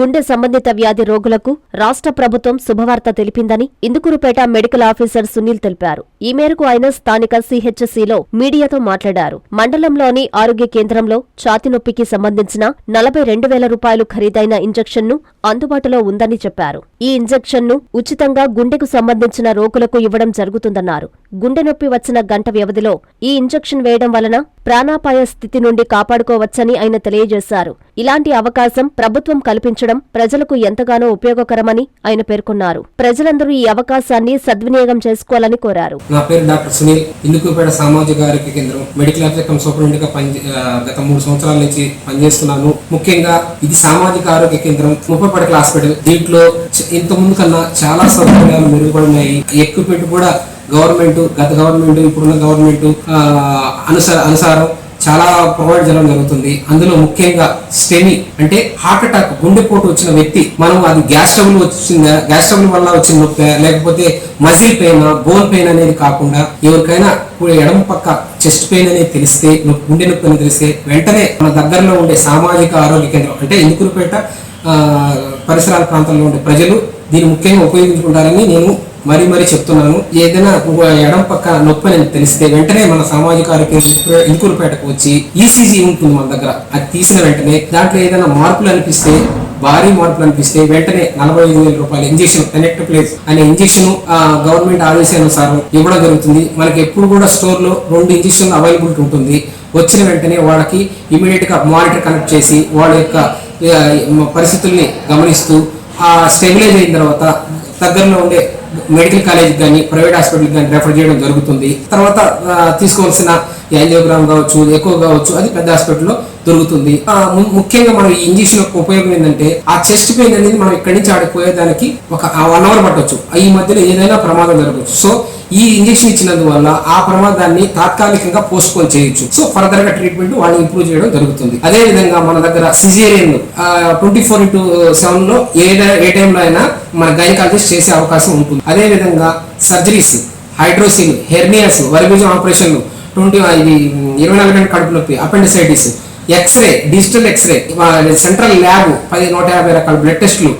గుండె సంబంధిత వ్యాధి రోగులకు రాష్ట్ర ప్రభుత్వం శుభవార్త తెలిపిందని ఇందుకూరుపేట మెడికల్ ఆఫీసర్ సునీల్ తెలిపారు. ఈ మేరకు ఆయన స్థానిక సిహెచ్సిలో మీడియాతో మాట్లాడారు. మండలంలోని ఆరోగ్య కేంద్రంలో ఛాతి నొప్పికి సంబంధించిన నలభై రెండు వేల రూపాయలు ఖరీదైన ఇంజెక్షన్ను అందుబాటులో ఉందని చెప్పారు. ఈ ఇంజెక్షన్ను ఉచితంగా గుండెకు సంబంధించిన రోగులకు ఇవ్వడం జరుగుతుందన్నారు. గుండె నొప్పి వచ్చిన గంట వ్యవధిలో ఈ ఇంజెక్షన్ వేయడం వలన ప్రాణాపాయ స్థితి నుండి కాపాడుకోవచ్చని ఆయన తెలియజేశారు. ఇలాంటి అవకాశం ప్రభుత్వం కల్పించడం ప్రజలకు ఎంతగానో ఉపయోగకరమని ఆయన పేర్కొన్నారు. ప్రజలందరూ ఈ అవకాశాన్ని సద్వినియోగం చేసుకోవాలని కోరారు. నా పేరు డాక్టర్ సునీల్. ఇందుకుపేట సామాజిక ఆరోగ్య కేంద్రం మెడికల్ ఆఫీసర్ సూపరింటెండెంట్గా గత మూడు సంవత్సరాల నుంచి పనిచేస్తున్నాను. ముఖ్యంగా ఇది సామాజిక ఆరోగ్య కేంద్రం. ముప్పపడకల హాస్పిటల్. దీంట్లో ఇంత ముందు కన్నా చాలా సౌకర్యాలు మెరుగుపడినాయి ఎక్విప్మెంట్ కూడా గవర్నమెంట్ గత గవర్నమెంట్ ఇప్పుడున్న గవర్నమెంట్ అనుసార అనుసారం చాలా ప్రొవైడ్ చేయడం జరుగుతుంది. అందులో ముఖ్యంగా స్టెమి అంటే హార్ట్ అటాక్ గుండెపోటు వచ్చిన వ్యక్తి మనం అది గ్యాస్ ట్రబుల్ వచ్చిందా గ్యాస్ ట్రబుల్ వల్ల వచ్చిన నొప్పి లేకపోతే మజిల్ పెయిన్ బోన్ పెయిన్ అనేది కాకుండా ఎవరికైనా ఇప్పుడు ఎడమ పక్క చెస్ట్ పెయిన్ అనేది తెలిస్తే నొప్పి- గుండె నొప్పి అని తెలిస్తే వెంటనే మన దగ్గరలో ఉండే సామాజిక ఆరోగ్య కేంద్రం అంటే ఇందుకురుపేట పరిసరాల ప్రాంతంలో ఉండే ప్రజలు దీన్ని ముఖ్యంగా ఉపయోగించుకుంటారని నేను మరీ మరీ చెప్తున్నాను. ఏదైనా ఎడం పక్క నొప్పి అని తెలిస్తే వెంటనే మన సామాజిక ఆరోగ్య ఇంకూరుపేటకు వచ్చి ఈసీజీ ఉంటుంది మన దగ్గర. అది తీసిన వెంటనే దాంట్లో ఏదైనా మార్పులు అనిపిస్తే భారీ మార్పులు అనిపిస్తే వెంటనే నలభై ఐదు వేల రూపాయల ఇంజెక్షన్ కనెక్ట్ ప్లేస్ అనే ఇంజెక్షన్ గవర్నమెంట్ ఆదేశానుసారం ఇవ్వడం జరుగుతుంది. మనకి ఎప్పుడు కూడా స్టోర్లో రెండు ఇంజెక్షన్ అవైలబిలిటీ ఉంటుంది. వచ్చిన వెంటనే వాళ్ళకి ఇమీడియట్గా మానిటర్ కనెక్ట్ చేసి వాళ్ళ యొక్క పరిస్థితుల్ని గమనిస్తూ ఆ స్టెబిలైజ్ అయిన తర్వాత దగ్గరలో ఉండే మెడికల్ కాలేజ్ కానీ ప్రైవేట్ హాస్పిటల్ కానీ రెఫర్ చేయడం జరుగుతుంది. తర్వాత తీసుకోవాల్సిన యాంజియోగ్రామ్ కావచ్చు ఎక్కువ కావచ్చు అది పెద్ద హాస్పిటల్లో దొరుకుతుంది. ఆ, ము- ముఖ్యంగా మనం ఈ ఇంజక్షన్ యొక్క ఉపయోగం ఏంటంటే ఆ చెస్ట్ పెయిన్ అనేది మనం ఇక్కడి నుంచి ఆడిపోయేదానికి ఒక వన్ అవర్ పట్టొచ్చు. ఈ మధ్యలో ఏదైనా ప్రమాదం జరగవచ్చు. సో ఈ ఇంజెక్షన్ ఇచ్చినందువల్ల ఆ ప్రమాదాన్ని తాత్కాలికంగా పోస్ట్ పోన్ చేయొచ్చు. సో ఫర్దర్గా ట్రీట్మెంట్ వాళ్ళు ఇంప్రూవ్ చేయడం జరుగుతుంది. అదే విధంగా మన దగ్గర సిజేరియన్ ట్వంటీ ఫోర్ ఇంటూ సెవెన్లో ఏ ఏ టైంలో అయినా మన గైనకాలజిస్ట్ చేసే అవకాశం ఉంటుంది. అదే విధంగా సర్జరీస్ హైడ్రోసిల్ హెర్నియాస్ వరిబీజం ఆపరేషన్లు ట్వంటీ ఇది ఇరవై నాలుగు గంటల కడుపు నొప్పి appendicitis X-ray digital X-ray central lab పది నూట యాభై రకాల బ్లడ్ టెస్టులు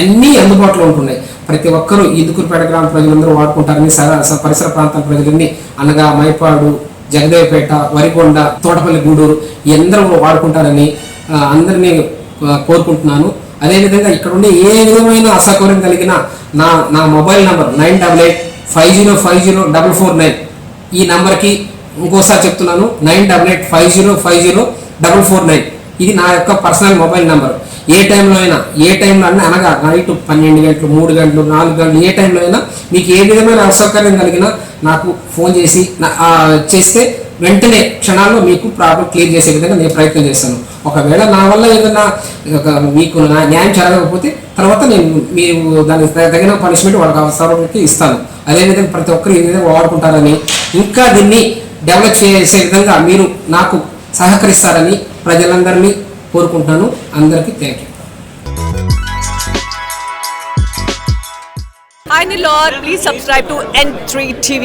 అన్నీ అందుబాటులో ఉంటున్నాయి. ప్రతి ఒక్కరూ ఇందుకూరుపేట గ్రామ ప్రజలందరూ వాడుకుంటారని స- పరిసర ప్రాంతాల ప్రజలన్నీ అనగా మైపాడు జగదేవపేట వరికొండ తోటపల్లి గూడూరు ఈ అందరూ వాడుకుంటారని అందరినీ కోరుకుంటున్నాను. అదేవిధంగా ఇక్కడ ఉండే ఏ విధమైన అసౌకర్యం కలిగిన నా నా mobile number nine double eight five zero five zero double four nine ఈ నంబర్కి ఇంకోసారి చెప్తున్నాను. Nine double eight five zero five zero double four nine. ఇది నా యొక్క పర్సనల్ మొబైల్ నెంబర్. ఏ టైంలో అయినా ఏ టైంలో అయినా అనగా నైట్ పన్నెండు గంటలు మూడు గంటలు నాలుగు గంటలు ఏ టైంలో అయినా మీకు ఏ విధమైన అసౌకర్యం కలిగినా నాకు ఫోన్ చేసి నా- చేస్తే వెంటనే క్షణాల్లో మీకు ప్రాబ్లం క్లియర్ చేసే విధంగా నేను ప్రయత్నం చేస్తాను. ఒకవేళ నా వల్ల ఏదైనా ఒక మీకు నా న్యాయం జరగకపోతే తర్వాత నేను మీరు దానికి తగిన పనిష్మెంట్ వాళ్ళకి అవసరానికి ఇస్తాను. అదేవిధంగా ప్రతి ఒక్కరు ఈ విధంగా వాడుకుంటారని ఇంకా దీన్ని డెవలప్ చేసే విధంగా మీరు నాకు సహకరిస్తారని ప్రజలందరినీ కోరుకుంటున్నాను అందరికీ thank you Hi Nilor, please subscribe to N3 TV.